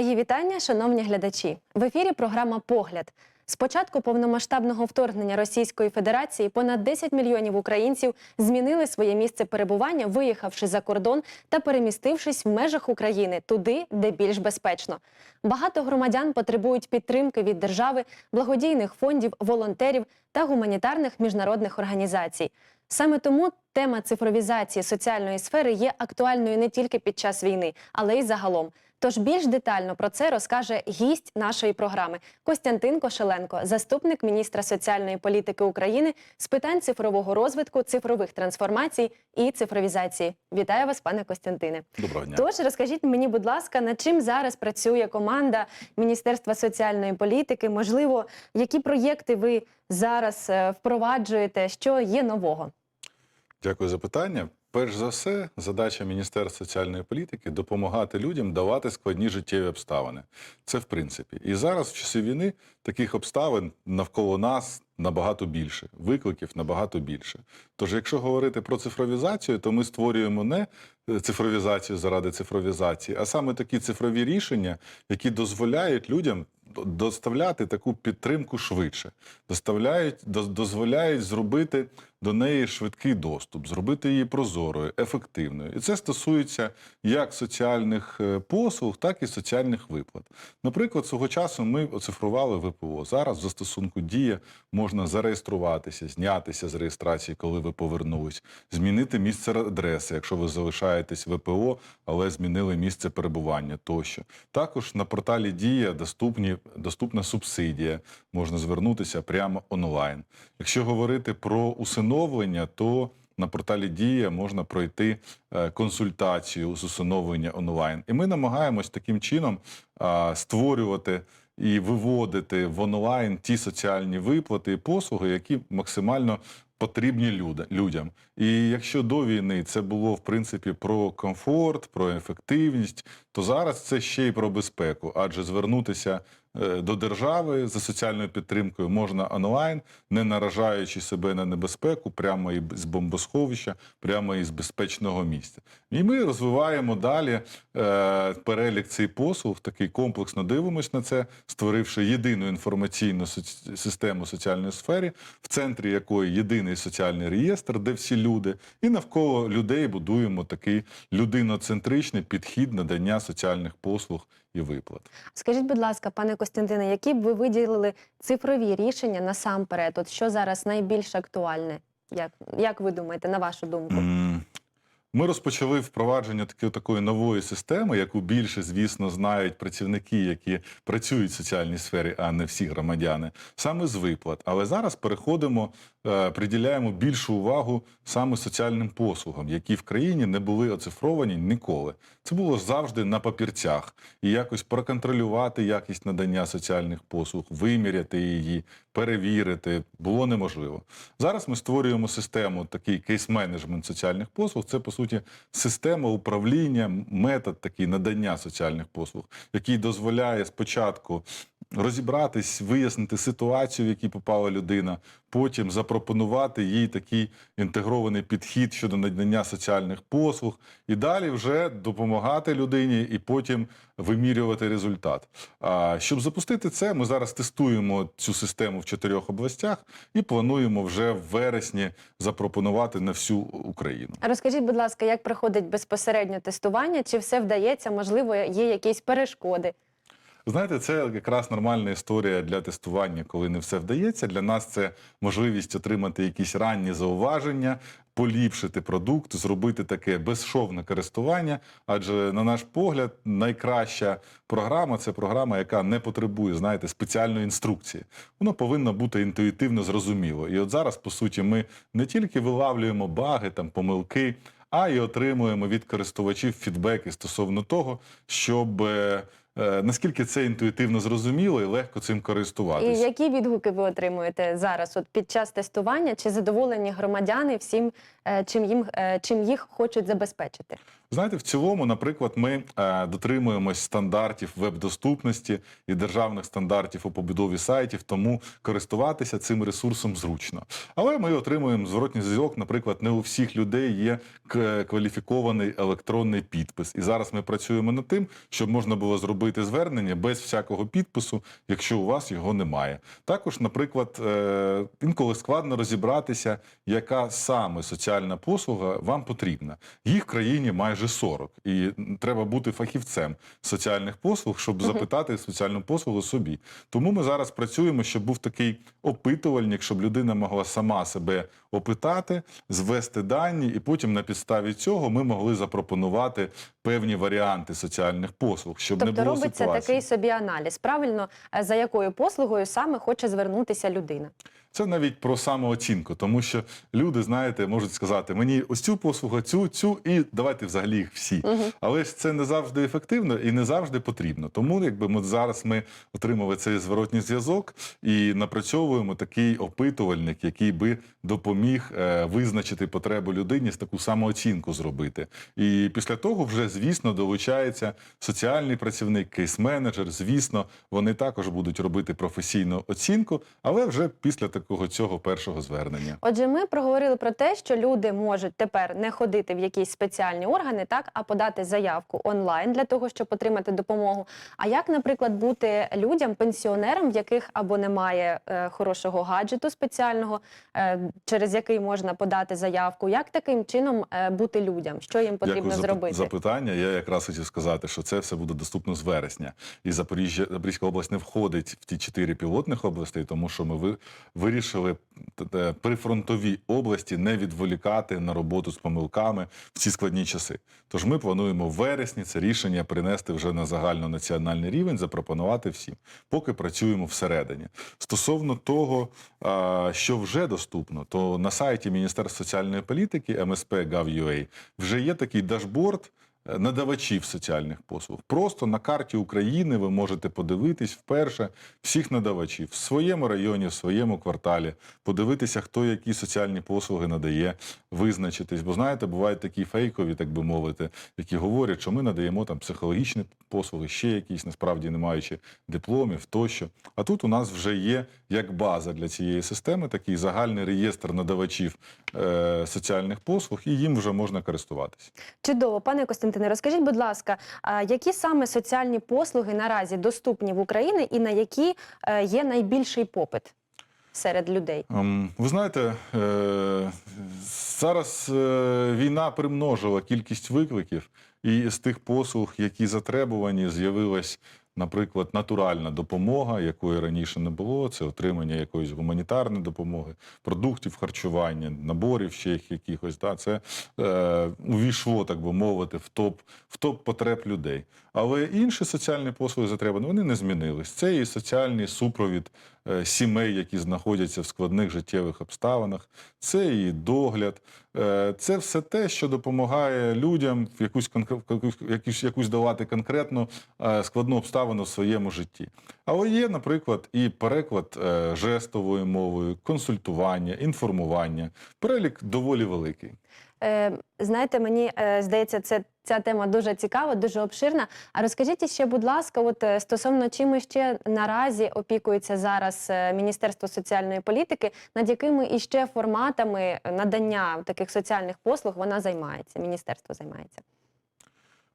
Мої вітання, шановні глядачі. В ефірі програма Погляд. З початку повномасштабного вторгнення Російської Федерації понад 10 мільйонів українців змінили своє місце перебування, виїхавши за кордон та перемістившись в межах України туди, де більш безпечно. Багато громадян потребують підтримки від держави, благодійних фондів, волонтерів та гуманітарних міжнародних організацій. Саме тому тема цифровізації соціальної сфери є актуальною не тільки під час війни, але й загалом. Тож більш детально про це розкаже гість нашої програми Костянтин Кошеленко, заступник міністра соціальної політики України з питань цифрового розвитку, цифрових трансформацій і цифровізації. Вітаю вас, пане Костянтине. Доброго дня. Тож розкажіть мені, будь ласка, над чим зараз працює команда Міністерства соціальної політики? Можливо, які проєкти ви зараз е, впроваджуєте? Що є нового? Дякую за питання. Перш за все, задача Міністерства соціальної політики допомагати людям давати складні життєві обставини. Це в принципі. І зараз, в часи війни, таких обставин навколо нас набагато більше, викликів набагато більше. Тож, якщо говорити про цифровізацію, то ми створюємо не е, цифровізацію заради цифровізації, а саме такі цифрові рішення, які дозволяють людям доставляти таку підтримку швидше, доставляють, доз- дозволяють зробити до неї швидкий доступ, зробити її прозорою, ефективною. І це стосується як соціальних е, послуг, так і соціальних виплат. Наприклад, свого часу ми оцифрували ВПО. Зараз в застосунку Дія можна зареєструватися, знятися з реєстрації, коли ви повернулись, змінити місце адреси, якщо ви залишаєтесь ВПО, але змінили місце перебування тощо. Також на порталі Дія доступні, доступна субсидія. Можна звернутися прямо онлайн. Якщо говорити про усиновлення, то на порталі Дія можна пройти е, консультацію з усиновлення онлайн. І ми намагаємось таким чином створювати і виводити в онлайн ті соціальні виплати і послуги, які максимально потрібні людям. І якщо до війни це було в принципі про комфорт, про ефективність, то зараз це ще й про безпеку, адже звернутися до держави за соціальною підтримкою можна онлайн, не наражаючи себе на небезпеку, прямо із бомбосховища, прямо із безпечного місця. І ми розвиваємо далі е, перелік цих послуг, такий комплексно дивимось на це, створивши єдину інформаційну соці- систему соціальної сфері, в центрі якої єдиний соціальний реєстр, де всі люди, і навколо людей будуємо такий людиноцентричний підхід надання соціальних послуг і виплат. Скажіть, будь ласка, пане Костянтине, які б ви виділили цифрові рішення насамперед? От що зараз найбільш актуальне? Як, як ви думаєте, на вашу думку? Ми розпочали впровадження таки, такої нової системи, яку більше, звісно, знають працівники, які працюють в соціальній сфері, а не всі громадяни, саме з виплат. Але зараз переходимо, е, приділяємо більшу увагу саме соціальним послугам, які в країні не були оцифровані ніколи. Це було завжди на папірцях. І якось проконтролювати якість надання соціальних послуг, виміряти її, перевірити було неможливо. Зараз ми створюємо систему, такий кейс-менеджмент соціальних послуг. Це по суті система управління, метод такий надання соціальних послуг, який дозволяє спочатку розібратись, вияснити ситуацію, в якій попала людина, потім запропонувати їй такий інтегрований підхід щодо надання соціальних послуг, і далі вже допомагати людині, і потім вимірювати результат. А щоб запустити це, ми зараз тестуємо цю систему в чотирьох областях і плануємо вже в вересні запропонувати на всю Україну. Розкажіть, будь ласка, як проходить безпосередньо тестування? Чи все вдається? Можливо, є якісь перешкоди? Знаєте, це якраз нормальна історія для тестування, коли не все вдається. Для нас це можливість отримати якісь ранні зауваження, поліпшити продукт, зробити таке безшовне користування. Адже, на наш погляд, найкраща програма це програма, яка не потребує, знаєте, спеціальної інструкції. Воно повинно бути інтуїтивно зрозуміло. І от зараз, по суті, ми не тільки вилавлюємо баги, там помилки. А й отримуємо від користувачів фідбеки стосовно того, щоб е, наскільки це інтуїтивно зрозуміло і легко цим користуватися? І які відгуки ви отримуєте зараз? От під час тестування чи задоволені громадяни всім, е, чим їм е, чим їх хочуть забезпечити? Знаєте, в цілому, наприклад, ми е, дотримуємось стандартів веб-доступності і державних стандартів у побудові сайтів, тому користуватися цим ресурсом зручно. Але ми отримуємо зворотній зв'язок. Наприклад, не у всіх людей є кваліфікований електронний підпис. І зараз ми працюємо над тим, щоб можна було зробити звернення без всякого підпису, якщо у вас його немає. Також, наприклад, е, інколи складно розібратися, яка саме соціальна послуга вам потрібна. Їх в країні майже 40. І треба бути фахівцем соціальних послуг, щоб запитати соціальну послугу собі. Тому ми зараз працюємо, щоб був такий опитувальник, щоб людина могла сама себе опитати, звести дані, і потім на підставі цього ми могли запропонувати певні варіанти соціальних послуг, щоб не Тобто було робиться ситуації. такий собі аналіз. Правильно, е, за якою послугою саме хоче звернутися людина. Це навіть про самооцінку, тому що люди, знаєте, можуть сказати мені ось цю послугу, цю, цю, і давайте взагалі їх всі. Але ж це не завжди ефективно і не завжди потрібно. Тому, якби ми зараз ми отримали цей зворотній зв'язок і напрацьовуємо такий опитувальник, який би допоміг е, визначити потребу людині з таку самооцінку зробити. І після того вже, звісно, долучається соціальний працівник, кейс-менеджер. Звісно, вони також будуть робити професійну оцінку, але вже після такого цього першого звернення. Отже, ми проговорили про те, що люди можуть тепер не ходити в якісь спеціальні органи, так а подати заявку онлайн для того, щоб отримати допомогу. А як, наприклад, бути людям, пенсіонерам, в яких або немає е, хорошого гаджету спеціального, е, через який можна подати заявку? Як таким чином е, бути людям? Що їм потрібно Дякую за зробити? запитання. Я якраз хотів сказати, що це все буде доступно з вересня. І Запоріжжя, Запорізька область не входить в ті чотири пілотних областей, тому що ми ви- вирішили прифронтові області не відволікати на роботу з помилками в ці складні часи. Тож ми плануємо в вересні це рішення принести вже на загальнонаціональний рівень, запропонувати всім. Поки працюємо всередині. Стосовно того, що вже доступно, то на сайті Міністерства соціальної політики MSP.gov.ua вже є такий дашборд надавачів соціальних послуг. Просто на карті України ви можете подивитись вперше всіх надавачів в своєму районі, в своєму кварталі, подивитися, хто які соціальні послуги надає, визначитись. Бо знаєте, бувають такі фейкові, так би мовити, які говорять, що ми надаємо там психологічні послуги, ще якісь, насправді не маючи дипломів тощо. А тут у нас вже є як база для цієї системи такий загальний реєстр надавачів е, соціальних послуг, і їм вже можна користуватися. Чудово, пане Костянтине, розкажіть, будь ласка, які саме соціальні послуги наразі доступні в Україні і на які е, є найбільший попит серед людей? Ем, Ви знаєте, е, зараз е, війна примножила кількість викликів, і з тих послуг, які затребувані, з'явилась, наприклад, натуральна допомога, якої раніше не було. Це отримання якоїсь гуманітарної допомоги, продуктів харчування, наборів ще якихось. Да, це е, увійшло, так би мовити, в топ, в топ потреб людей. Але інші соціальні послуги затребувані, вони не змінились. Це і соціальний супровід е, сімей, які знаходяться в складних життєвих обставинах, це і догляд, е, це все те, що допомагає людям в якусь якусь, якусь давати конкретну е, складну обставину в своєму житті. Але є, наприклад, і переклад жестовою мовою, консультування, інформування. Перелік доволі великий. Знаєте, мені здається, це ця тема дуже цікава, дуже обширна. А розкажіть ще, будь ласка, от е, стосовно чим ще наразі опікується зараз е, Міністерство соціальної політики, над якими іще форматами надання таких соціальних послуг вона займається, міністерство займається.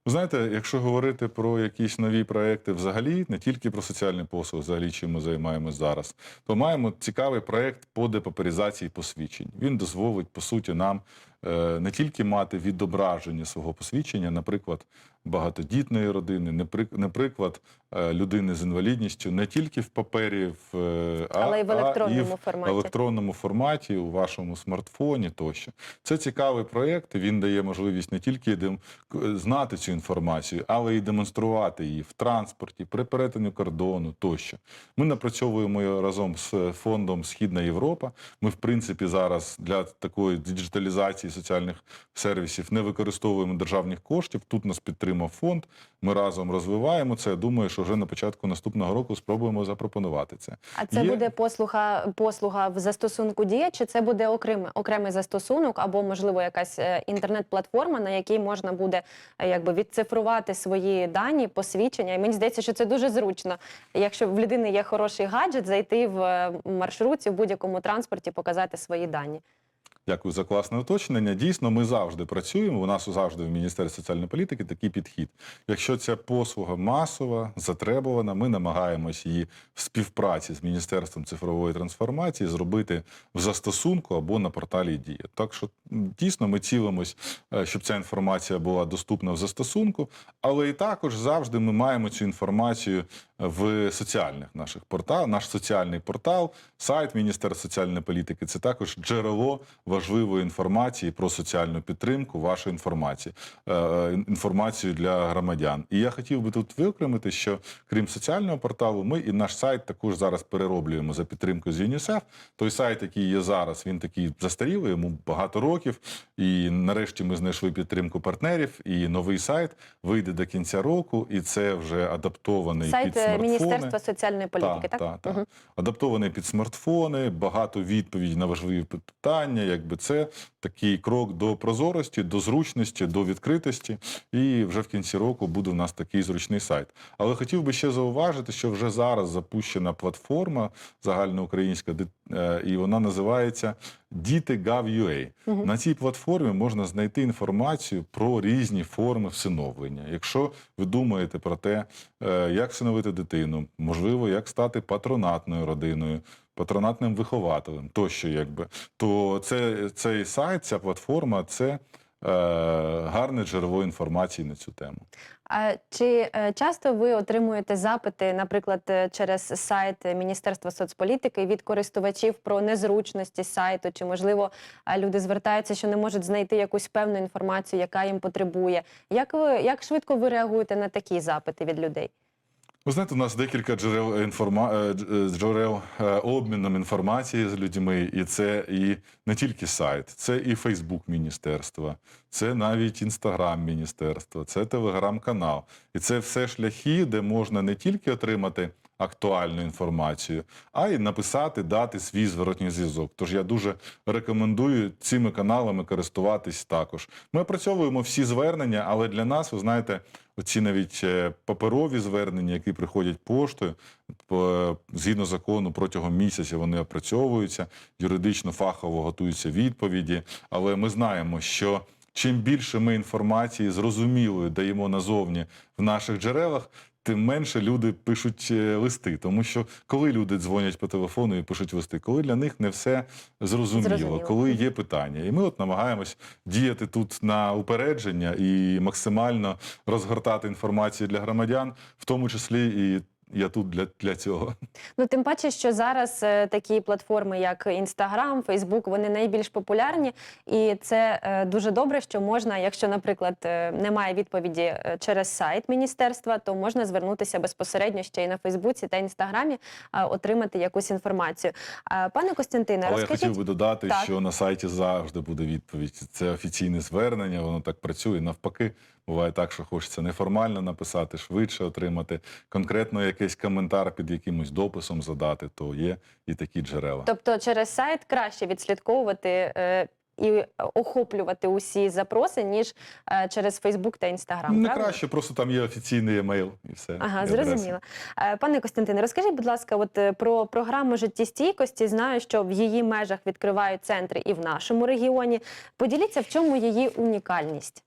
Знаєте, якщо говорити про якісь нові проекти взагалі, не тільки про соціальні послуги, взагалі чим ми займаємося зараз, то маємо цікавий проект по депаперізації посвідчень. Він дозволить, по суті, нам е, не тільки мати відображення свого посвідчення, наприклад, багатодітної родини, непри- наприклад, е, людини з інвалідністю, не тільки в папері, в, е, а, Але й в а електронному в форматі. електронному форматі у вашому смартфоні тощо. Це цікавий проєкт. Він дає можливість не тільки знати цю інформацію, але й демонструвати її в транспорті, при перетині кордону тощо. Ми напрацьовуємо разом з фондом Східна Європа. Ми, в принципі, зараз для такої діджиталізації соціальних сервісів не використовуємо державних коштів. Тут нас підтримав фонд. Ми разом розвиваємо це. Я думаю, що вже на початку наступного року спробуємо запропонувати це. А це Є- буде послуга, послуга в застосунку дія, чи це буде окремий, окремий застосунок, або можливо якась е, інтернет-платформа, на якій можна буде е, якби відцифрувати свої дані, посвідчення. І мені здається, що це дуже зручно. Якщо в людини є хороший гаджет, зайти в е, маршрутці в будь-якому транспорті, показати свої дані. Дякую за класне уточнення. Дійсно, ми завжди працюємо. У нас завжди в Міністерстві соціальної політики такий підхід. Якщо ця послуга масова, затребувана, ми намагаємось її в співпраці з Міністерством цифрової трансформації зробити в застосунку або на порталі Дія. Так що дійсно ми цілимось, е, щоб ця інформація була доступна в застосунку, але і також завжди ми маємо цю інформацію в соціальних наших порталах. Наш соціальний портал, сайт Міністерства соціальної політики це також джерело важливої інформації про соціальну підтримку, вашої інформації, е, інформацію для громадян. І я хотів би тут виокремити, що крім соціального порталу, ми і наш сайт також зараз перероблюємо за підтримкою з ЮНІСЕФ. Той сайт, який є зараз, він такий застарілий, йому багато років. І нарешті ми знайшли підтримку партнерів. І новий сайт вийде до кінця року, і це вже адаптований Сайт під е, смартфони. Міністерства соціальної політики, так? Так, так. Угу. Адаптований під смартфони, багато відповідей на важливі питання. Якби це такий крок до прозорості, до зручності, до відкритості. І вже в кінці року буде в нас такий зручний сайт. Але хотів би ще зауважити, що вже зараз запущена платформа загальноукраїнська, де- е, і вона називається Діти.gov.ua. Мгм. На цій платформі можна знайти інформацію про різні форми всиновлення. Якщо ви думаєте про те, е, як всиновити дитину, можливо, як стати патронатною родиною, патронатним вихователем, тощо, якби, то це, цей сайт, ця платформа це е, гарне джерело інформації на цю тему. А чи е, часто ви отримуєте запити, наприклад, е, через сайт Міністерства соцполітики від користувачів про незручності сайту? Чи можливо е, люди звертаються, що не можуть знайти якусь певну інформацію, яка їм потребує? Як ви як швидко ви реагуєте на такі запити від людей? Ви знаєте, у нас декілька джерел інформа... е, е, джерел е, обміном інформації з людьми, і це і не тільки сайт, це і Фейсбук міністерства, це навіть Інстаграм міністерства, це телеграм-канал. І це все шляхи, де можна не тільки отримати актуальну інформацію, а й написати, дати свій зворотній зв'язок. Тож я дуже рекомендую цими каналами користуватись також. Ми опрацьовуємо всі звернення, але для нас, ви знаєте, оці навіть е, паперові звернення, які приходять поштою, згідно закону, протягом місяця вони опрацьовуються, юридично фахово готуються відповіді. Але ми знаємо, що чим більше ми інформації зрозумілої даємо назовні в наших джерелах. Тим менше люди пишуть е, листи, тому що коли люди дзвонять по телефону і пишуть листи, коли для них не все зрозуміло, Зрозуміло. коли є питання, і ми от намагаємось діяти тут на упередження і максимально розгортати інформацію для громадян, в тому числі і я тут для, для цього. Ну тим паче, що зараз е, такі платформи, як Інстаграм, Фейсбук, вони найбільш популярні, і це е, дуже добре, що можна, якщо, наприклад, е, немає відповіді е, через сайт міністерства, то можна звернутися безпосередньо ще й на Фейсбуці та Інстаграмі, е, отримати якусь інформацію. Е, Пане Костянтине, Але я хотів би додати, Так. що на сайті завжди буде відповідь. Це офіційне звернення, воно так працює. Навпаки, буває так, що хочеться неформально написати, швидше отримати конкретно якийсь коментар під якимось дописом задати, то є і такі джерела. Тобто через сайт краще відслідковувати е, і охоплювати усі запроси, ніж е, через Фейсбук та Інстаграм. Не правильно? краще, просто там є офіційний емейл і все. Ага, адреса. зрозуміло. Е, Пане Костянтине, розкажіть, будь ласка, от е, про програму життєстійкості. Знаю, що в її межах відкривають центри і в нашому регіоні. Поділіться, в чому її унікальність.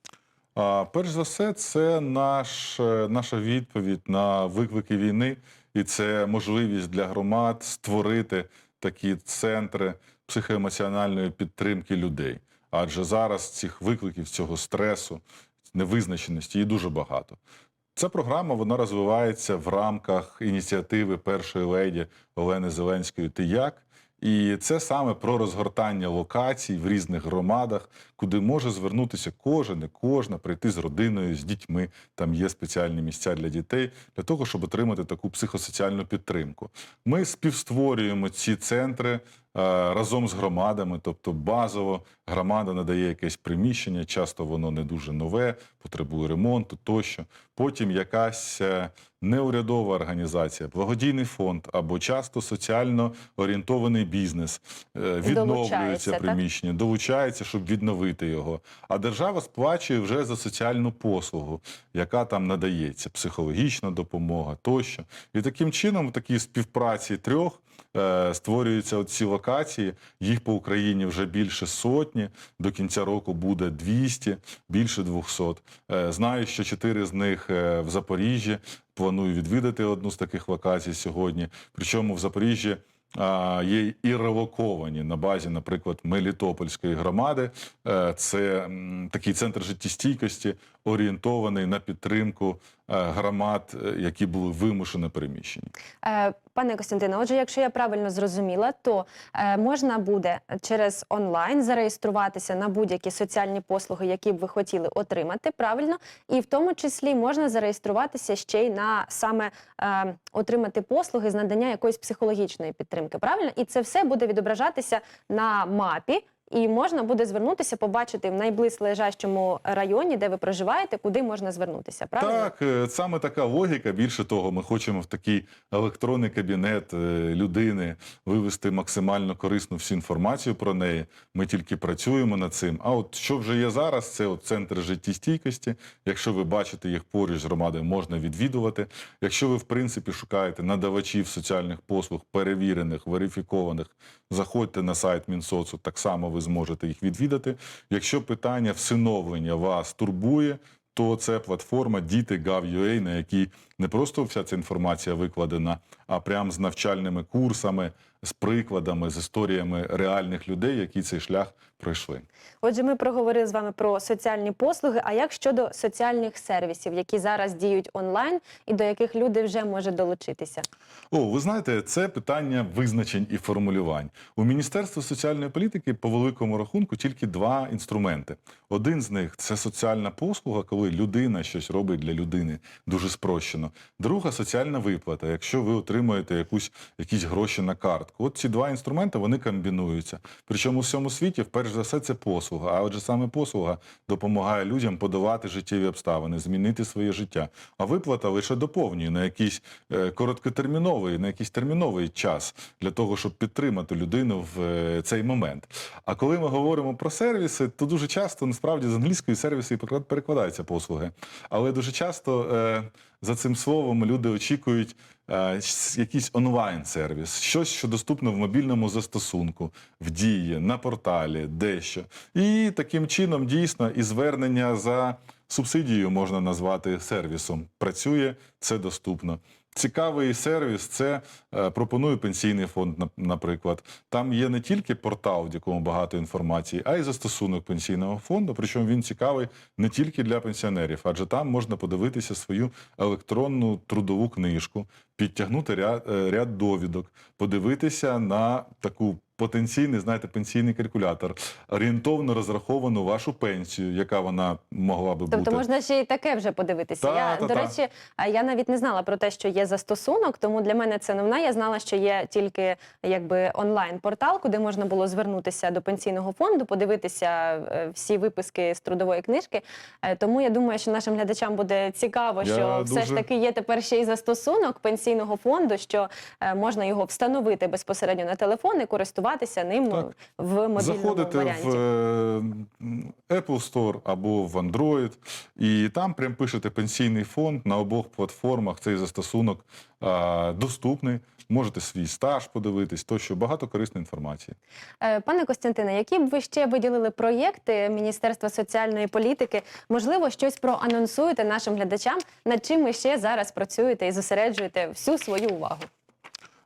Перш за все, це наш, е, наша відповідь на виклики війни, і це можливість для громад створити такі центри психоемоціональної підтримки людей. Адже зараз цих викликів, цього стресу, невизначеності є дуже багато. Ця програма вона розвивається в рамках ініціативи першої леді Олени Зеленської Ти як? І це саме про розгортання локацій в різних громадах, куди може звернутися кожен і кожна, прийти з родиною, з дітьми. Там є спеціальні місця для дітей для того, щоб отримати таку психосоціальну підтримку. Ми співстворюємо ці центри разом з громадами, тобто базово громада надає якесь приміщення, часто воно не дуже нове, потребує ремонту тощо. Потім якась е, неурядова організація, благодійний фонд або часто соціально орієнтований бізнес е, відновлюється так? приміщення, долучається, щоб відновити його. А держава сплачує вже за соціальну послугу, яка там надається, психологічна допомога тощо. І таким чином, в такій співпраці трьох е, створюються ці локації. Їх по Україні вже більше сотні. До кінця року буде 200, більше 200. Е, Знаю, що чотири з них е, в Запоріжжі. Планую відвідати одну з таких локацій сьогодні. Причому в Запоріжжі є і релоковані на базі, наприклад, Мелітопольської громади. Е, Це такий центр життєстійкості, орієнтований на підтримку е, громад, е, які були вимушено переміщені. Е, Пане Костянтине, отже, якщо я правильно зрозуміла, то можна буде через онлайн зареєструватися на будь-які соціальні послуги, які б ви хотіли отримати, правильно, і в тому числі можна зареєструватися ще й на саме отримати послуги з надання якоїсь психологічної підтримки. Правильно, і це все буде відображатися на мапі. І можна буде звернутися, побачити в найближчому лежащому районі, де ви проживаєте, куди можна звернутися. Правильно? Так, е, саме така логіка. Більше того, ми хочемо в такий електронний кабінет е, людини вивести максимально корисну всю інформацію про неї. Ми тільки працюємо над цим. А от що вже є зараз, це от центр життєстійкості. Якщо ви бачите їх поруч з громадою, можна відвідувати. Якщо ви, в принципі, шукаєте надавачів соціальних послуг, перевірених, верифікованих, заходьте на сайт Мінсоцу, так само ви зможете їх відвідати. Якщо питання всиновлення вас турбує, то це платформа Діти.gov.ua, на якій не просто вся ця інформація викладена, а прям з навчальними курсами, з прикладами, з історіями реальних людей, які цей шлях пройшли. Отже, ми проговорили з вами про соціальні послуги. А як щодо соціальних сервісів, які зараз діють онлайн і до яких люди вже можуть долучитися? О, ви знаєте, це питання визначень і формулювань. У Міністерства соціальної політики по великому рахунку тільки два інструменти. Один з них це соціальна послуга, коли людина щось робить для людини дуже спрощено. Друга соціальна виплата, якщо ви отримуєте якусь якісь гроші на картку. От ці два інструменти вони комбінуються. Причому у всьому світі, вперше за все, це послуга. А отже, саме послуга допомагає людям подавати життєві обставини, змінити своє життя. А виплата лише доповнює на якийсь е, короткотерміновий, на якийсь терміновий час для того, щоб підтримати людину в е, цей момент. А коли ми говоримо про сервіси, то дуже часто насправді з англійської сервіси і перекладаються послуги. Але дуже часто е, за цим словом люди очікують е, якийсь онлайн-сервіс, щось, що доступно в мобільному застосунку, в дії, на порталі, дещо. І таким чином дійсно і звернення за субсидією можна назвати сервісом. Працює, це доступно. Цікавий сервіс це е, пропонує пенсійний фонд, наприклад. Там є не тільки портал, в якому багато інформації, а й застосунок пенсійного фонду. Причому він цікавий не тільки для пенсіонерів, адже там можна подивитися свою електронну трудову книжку, підтягнути ряд, е, ряд довідок, подивитися на таку. Потенційний, знаєте, пенсійний калькулятор, орієнтовно розраховану вашу пенсію, яка вона могла би Тобто бути. можна ще й таке вже подивитися. Та, я, та, до та. речі, я навіть не знала про те, що є застосунок, тому для мене це новина. Я знала, що є тільки якби онлайн-портал, куди можна було звернутися до пенсійного фонду, подивитися е, всі виписки з трудової книжки. Е, Тому я думаю, що нашим глядачам буде цікаво, Я що все ж таки є тепер ще й застосунок пенсійного фонду, що е, можна його встановити безпосередньо на телефон і користуватися ним ну, Так. в мобільному Заходите варіанті. в е, Apple Store або в Android, і там прям пишете пенсійний фонд на обох платформах. Цей застосунок а, доступний. Можете свій стаж подивитись, тощо багато корисної інформації. Е, Пане Костянтине, які б ви ще виділили проєкти Міністерства соціальної політики? Можливо, щось проанонсуєте нашим глядачам, над чим ви ще зараз працюєте і зосереджуєте всю свою увагу?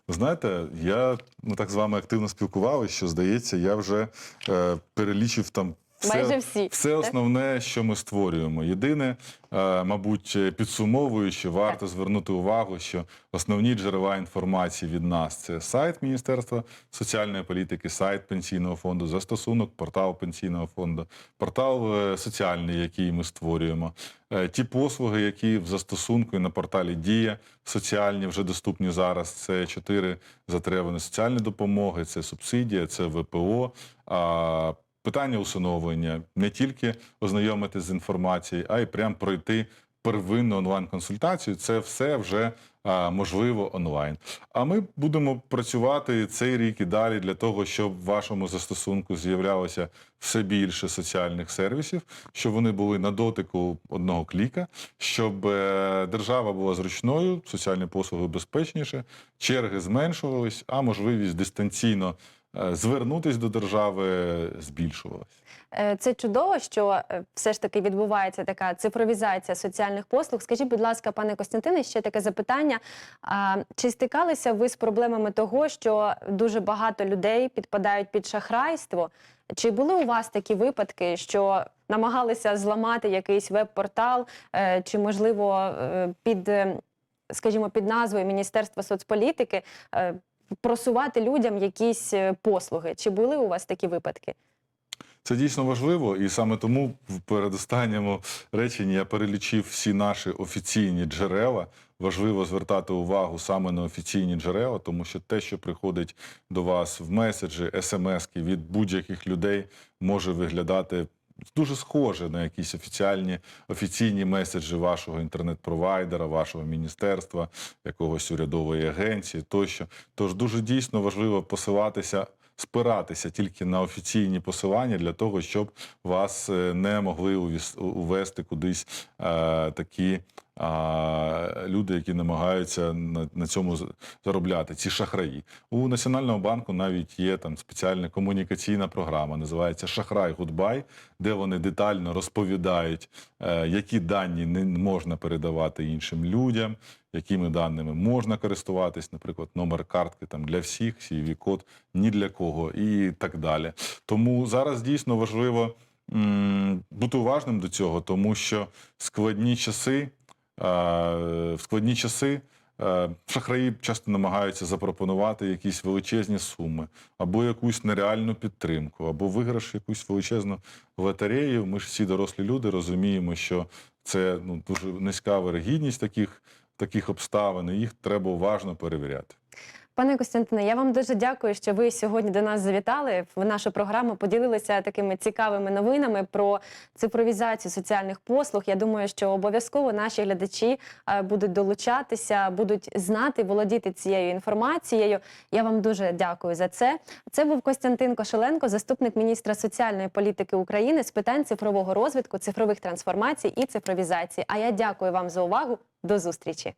Знаєте, я ну, так з вами активно спілкувалися, що здається, я вже е, перелічив там все, Майже всі, все основне, що ми створюємо. Єдине, е, мабуть, підсумовуючи, варто звернути увагу, що основні джерела інформації від нас це сайт Міністерства соціальної політики, сайт пенсійного фонду, застосунок, портал пенсійного фонду, портал е, соціальний, який ми створюємо. Е, Ті послуги, які в застосунку і на порталі Дія соціальні вже доступні зараз. Це чотири затребувані соціальні допомоги, це субсидія, це ВПО. Питання усиновлення не тільки ознайомитись з інформацією, а й прям пройти первинну онлайн-консультацію. Це все вже а, можливо, онлайн. А ми будемо працювати цей рік і далі для того, щоб в вашому застосунку з'являлося все більше соціальних сервісів, щоб вони були на дотику одного кліка, щоб е, держава була зручною, соціальні послуги безпечніше, черги зменшувались, а можливість дистанційно звернутись до держави збільшувалась. Е, Це чудово, що е, все ж таки відбувається така цифровізація соціальних послуг. Скажіть, будь ласка, пане Костянтине, ще таке запитання. Чи стикалися ви з проблемами того, що дуже багато людей підпадають під шахрайство? Чи були у вас такі випадки, що намагалися зламати якийсь веб-портал, е, чи можливо е, під, е, скажімо, під назвою Міністерства соцполітики е, просувати людям якісь е, послуги? Чи були у вас такі випадки? Це дійсно важливо, і саме тому в передостанньому реченні я перелічив всі наші офіційні джерела. Важливо звертати увагу саме на офіційні джерела, тому що те, що приходить до вас в меседжі, смски від будь-яких людей, може виглядати дуже схоже на якісь офіціальні офіційні меседжі вашого інтернет-провайдера, вашого міністерства, якогось урядової агенції тощо. Тож дуже дійсно важливо посилатися спиратися тільки на офіційні посилання для того, щоб вас е, не могли увести кудись е, такі е, люди, які намагаються на, на цьому заробляти, ці шахраї. У Національного банку навіть є там спеціальна комунікаційна програма, називається Шахрай Гудбай, де вони детально розповідають, е, які дані не можна передавати іншим людям, якими даними можна користуватись, наприклад, номер картки там для всіх, cv код ні для кого і так далі. Тому зараз дійсно важливо бути уважним до цього, тому що складні часи, в складні часи. е, Шахраї часто намагаються запропонувати якісь величезні суми, або якусь нереальну підтримку, або виграш якусь величезну лотерею. Ми ж всі дорослі люди розуміємо, що це ну, дуже низька вирогідність таких, таких обставин, і їх треба уважно перевіряти. Пане Костянтине, я вам дуже дякую, що ви сьогодні до нас завітали в нашу програму, поділилися такими цікавими новинами про цифровізацію соціальних послуг. Я думаю, що обов'язково наші глядачі е, будуть долучатися, будуть знати, володіти цією інформацією. Я вам дуже дякую за це. Це був Костянтин Кошеленко, заступник міністра соціальної політики України з питань цифрового розвитку, цифрових трансформацій і цифровізації. А я дякую вам за увагу. До зустрічі.